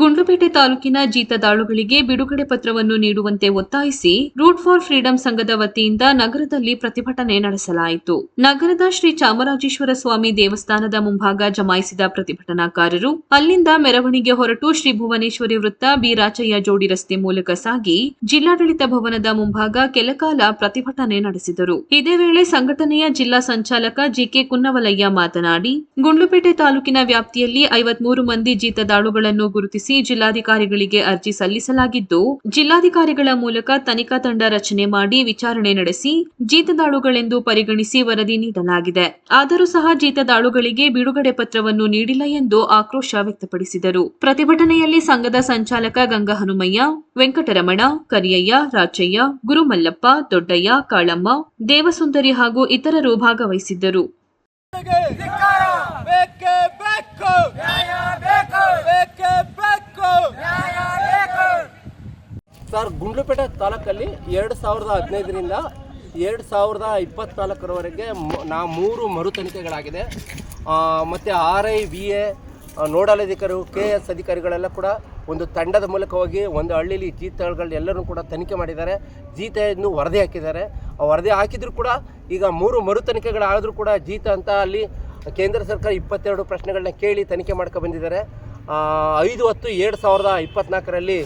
ಗುಂಡ್ಲುಪೇಟೆ ತಾಲೂಕಿನ ಜೀತದಾಳುಗಳಿಗೆ ಬಿಡುಗಡೆ ಪತ್ರವನ್ನು ನೀಡುವಂತೆ ಒತ್ತಾಯಿಸಿ ರೂಟ್ ಫಾರ್ ಫ್ರೀಡಂ ಸಂಘದ ವತಿಯಿಂದ ನಗರದಲ್ಲಿ ಪ್ರತಿಭಟನೆ ನಡೆಸಲಾಯಿತು. ನಗರದ ಶ್ರೀ ಚಾಮರಾಜೇಶ್ವರ ಸ್ವಾಮಿ ದೇವಸ್ಥಾನದ ಮುಂಭಾಗ ಜಮಾಯಿಸಿದ ಪ್ರತಿಭಟನಾಕಾರರು ಅಲ್ಲಿಂದ ಮೆರವಣಿಗೆ ಹೊರಟು ಶ್ರೀ ಭುವನೇಶ್ವರಿ ವೃತ್ತ ಬಿರಾಚಯ್ಯ ಜೋಡಿ ರಸ್ತೆ ಮೂಲಕ ಸಾಗಿ ಜಿಲ್ಲಾಡಳಿತ ಭವನದ ಮುಂಭಾಗ ಕೆಲಕಾಲ ಪ್ರತಿಭಟನೆ ನಡೆಸಿದರು. ಇದೇ ವೇಳೆ ಸಂಘಟನೆಯ ಜಿಲ್ಲಾ ಸಂಚಾಲಕ ಜಿಕೆ ಕುನ್ನವಲಯ್ಯ ಮಾತನಾಡಿ, ಗುಂಡ್ಲುಪೇಟೆ ತಾಲೂಕಿನ ವ್ಯಾಪ್ತಿಯಲ್ಲಿ ಐವತ್ಮೂರು ಮಂದಿ ಜೀತದಾಳುಗಳನ್ನು ಗುರುತಿಸಿ ಜಿಲ್ಲಾಧಿಕಾರಿಗಳಿಗೆ ಅರ್ಜಿ ಸಲ್ಲಿಸಲಾಗಿದ್ದು ಜಿಲ್ಲಾಧಿಕಾರಿಗಳ ಮೂಲಕ ತನಿಖಾ ತಂಡ ರಚನೆ ಮಾಡಿ ವಿಚಾರಣೆ ನಡೆಸಿ ಜೀತದಾಳುಗಳೆಂದು ಪರಿಗಣಿಸಿ ವರದಿ ನೀಡಲಾಗಿದೆ ಆದರೂ ಸಹ ಜೀತದಾಳುಗಳಿಗೆ ಬಿಡುಗಡೆ ಪತ್ರವನ್ನು ನೀಡಿಲ್ಲ ಎಂದು ಆಕ್ರೋಶ ವ್ಯಕ್ತಪಡಿಸಿದರು ಪ್ರತಿಭಟನೆಯಲ್ಲಿ ಸಂಘದ ಸಂಚಾಲಕ ಗಂಗಾ ಹನುಮಯ್ಯ ವೆಂಕಟರಮಣ ಕರಿಯಯ್ಯ ರಾಚಯ್ಯ ಗುರುಮಲ್ಲಪ್ಪ ದೊಡ್ಡಯ್ಯ ಕಾಳಮ್ಮ ದೇವಸುಂದರಿ ಹಾಗೂ ಇತರರು ಭಾಗವಹಿಸಿದ್ದರು ಗುಂಡ್ಲುಪೇಟೆ ತಾಲೂಕಲ್ಲಿ ಎರಡು ಸಾವಿರದ ಹದಿನೈದರಿಂದ ಎರಡು ಸಾವಿರದ ಇಪ್ಪತ್ನಾಲ್ಕರವರೆಗೆ ನಾ ಮೂರು ಮರು ತನಿಖೆಗಳಾಗಿದೆ. ಮತ್ತು R I, V A nodal ಅಧಿಕಾರಿಗಳು ಕೆ ಎಸ್ ಅಧಿಕಾರಿಗಳೆಲ್ಲ ಕೂಡ ಒಂದು ತಂಡದ ಮೂಲಕ ಹೋಗಿ ಒಂದು ಹಳ್ಳಿಲಿ ಜೀತಗಳು ಎಲ್ಲರೂ ಕೂಡ ತನಿಖೆ ಮಾಡಿದ್ದಾರೆ. ಜೀತೆಯನ್ನು ವರದಿ ಹಾಕಿದ್ದಾರೆ. ಆ ವರದಿ ಹಾಕಿದ್ರು ಕೂಡ ಈಗ ಮೂರು ಮರು ತನಿಖೆಗಳಾದರೂ ಕೂಡ ಜೀತ ಅಂತ ಅಲ್ಲಿ ಕೇಂದ್ರ ಸರ್ಕಾರ ಇಪ್ಪತ್ತೆರಡು ಪ್ರಶ್ನೆಗಳನ್ನ ಕೇಳಿ ತನಿಖೆ ಮಾಡ್ಕೊ ಬಂದಿದ್ದಾರೆ. ಐದು ಹತ್ತು ಎರಡು ಸಾವಿರದ ಇಪ್ಪತ್ತ್ನಾಲ್ಕರಲ್ಲಿ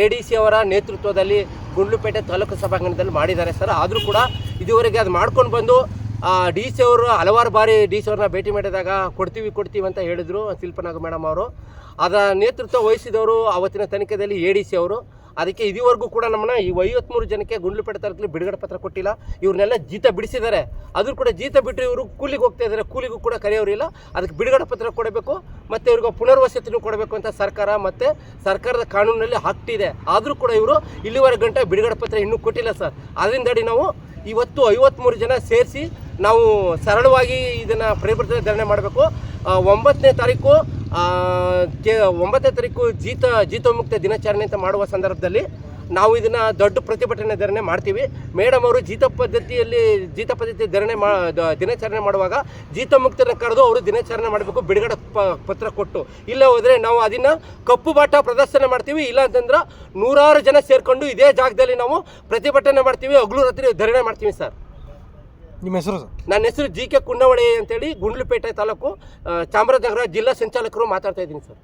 ಎ ಡಿ ಸಿ ಅವರ ನೇತೃತ್ವದಲ್ಲಿ ಗುಂಡ್ಲುಪೇಟೆ ತಾಲೂಕು ಸಭಾಂಗಣದಲ್ಲಿ ಮಾಡಿದ್ದಾರೆ ಸರ್. ಆದರೂ ಕೂಡ ಇದುವರೆಗೆ ಅದು ಮಾಡ್ಕೊಂಡು ಬಂದು ಡಿ ಸಿ ಅವರು ಹಲವಾರು ಬಾರಿ ಡಿ ಸಿ ಅವ್ರನ್ನ ಭೇಟಿ ಮಾಡಿದಾಗ ಕೊಡ್ತೀವಿ ಕೊಡ್ತೀವಿ ಅಂತ ಹೇಳಿದರು ಶಿಲ್ಪನಾಗ ಮೇಡಮ್ ಅವರು. ಅದರ ನೇತೃತ್ವ ವಹಿಸಿದವರು ಅವತ್ತಿನ ತನಿಖೆಯಲ್ಲಿ ಎ ಡಿ ಸಿ ಅವರು. ಅದಕ್ಕೆ ಇದುವರೆಗೂ ಕೂಡ ನಮ್ಮನ್ನ ಈ ಐವತ್ಮೂರು ಜನಕ್ಕೆ ಗುಂಡ್ಲುಪೇಟೆ ತರಕಲ್ಲಿ ಬಿಡುಗಡೆ ಪತ್ರ ಕೊಟ್ಟಿಲ್ಲ. ಇವ್ರನ್ನೆಲ್ಲ ಜೀತ ಬಿಡಿಸಿದ್ದಾರೆ. ಆದರೂ ಕೂಡ ಜೀತ ಬಿಟ್ಟರೆ ಇವರು ಕೂಲಿಗೆ ಹೋಗ್ತಾ ಇದ್ದಾರೆ. ಕೂಲಿಗೂ ಕೂಡ ಕರೆಯೋರಿಲ್ಲ ಅದಕ್ಕೆ ಬಿಡುಗಡೆ ಪತ್ರ ಕೊಡಬೇಕು. ಮತ್ತು ಇವ್ರಿಗೆ ಪುನರ್ವಸತಿನೂ ಕೊಡಬೇಕು ಅಂತ ಸರ್ಕಾರ ಮತ್ತು ಸರ್ಕಾರದ ಕಾನೂನಲ್ಲಿ ಹಾಕ್ತಿದೆ. ಆದರೂ ಕೂಡ ಇವರು ಇಲ್ಲಿವರೆಗೆ ಗಂಟೆ ಬಿಡುಗಡೆ ಪತ್ರ ಇನ್ನೂ ಕೊಟ್ಟಿಲ್ಲ ಸರ್. ಅದರಿಂದಡಿ ನಾವು ಇವತ್ತು ಐವತ್ತ್ಮೂರು ಜನ ಸೇರಿಸಿ ನಾವು ಸರಳವಾಗಿ ಇದನ್ನು ಧರಣೆ ಮಾಡಬೇಕು. ಒಂಬತ್ತನೇ ತಾರೀಕು ಒಂಬತ್ತನೇ ತಾರೀಕು ಜೀತ ಜೀತೋಮುಕ್ತ ದಿನಾಚರಣೆ ಅಂತ ಮಾಡುವ ಸಂದರ್ಭದಲ್ಲಿ ನಾವು ಇದನ್ನು ದೊಡ್ಡ ಪ್ರತಿಭಟನೆ ಧರಣೆ ಮಾಡ್ತೀವಿ. ಮೇಡಮ್ ಅವರು ಜೀತ ಪದ್ಧತಿಯಲ್ಲಿ, ಜೀತ ಪದ್ಧತಿ ಧರಣೆ ಮಾ ದಿನಾಚರಣೆ ಮಾಡುವಾಗ ಜೀತಮುಕ್ತನ ಕರೆದು ಅವರು ದಿನಾಚರಣೆ ಮಾಡಬೇಕು, ಬಿಡುಗಡೆ ಪತ್ರ ಕೊಟ್ಟು. ಇಲ್ಲ ಹೋದರೆ ನಾವು ಅದನ್ನು ಕಪ್ಪು ಬಾಟ ಪ್ರದರ್ಶನ ಮಾಡ್ತೀವಿ, ಇಲ್ಲ ಅಂತಂದ್ರೆ ನೂರಾರು ಜನ ಸೇರಿಕೊಂಡು ಇದೇ ಜಾಗದಲ್ಲಿ ನಾವು ಪ್ರತಿಭಟನೆ ಮಾಡ್ತೀವಿ, ಹಗಲು ರಾತ್ರಿ ಧರಣೆ ಮಾಡ್ತೀವಿ ಸರ್. ನಿಮ್ಮ ಹೆಸರು ಸರ್? ನನ್ನ ಹೆಸರು ಜಿ ಕೆ ಕುನ್ನವಳೆ ಅಂತೇಳಿ ಗುಂಡ್ಲುಪೇಟೆ ತಾಲೂಕು ಚಾಮರಾಜನಗರ ಜಿಲ್ಲಾ ಸಂಚಾಲಕರು ಮಾತಾಡ್ತಾ ಇದ್ದೀನಿ ಸರ್.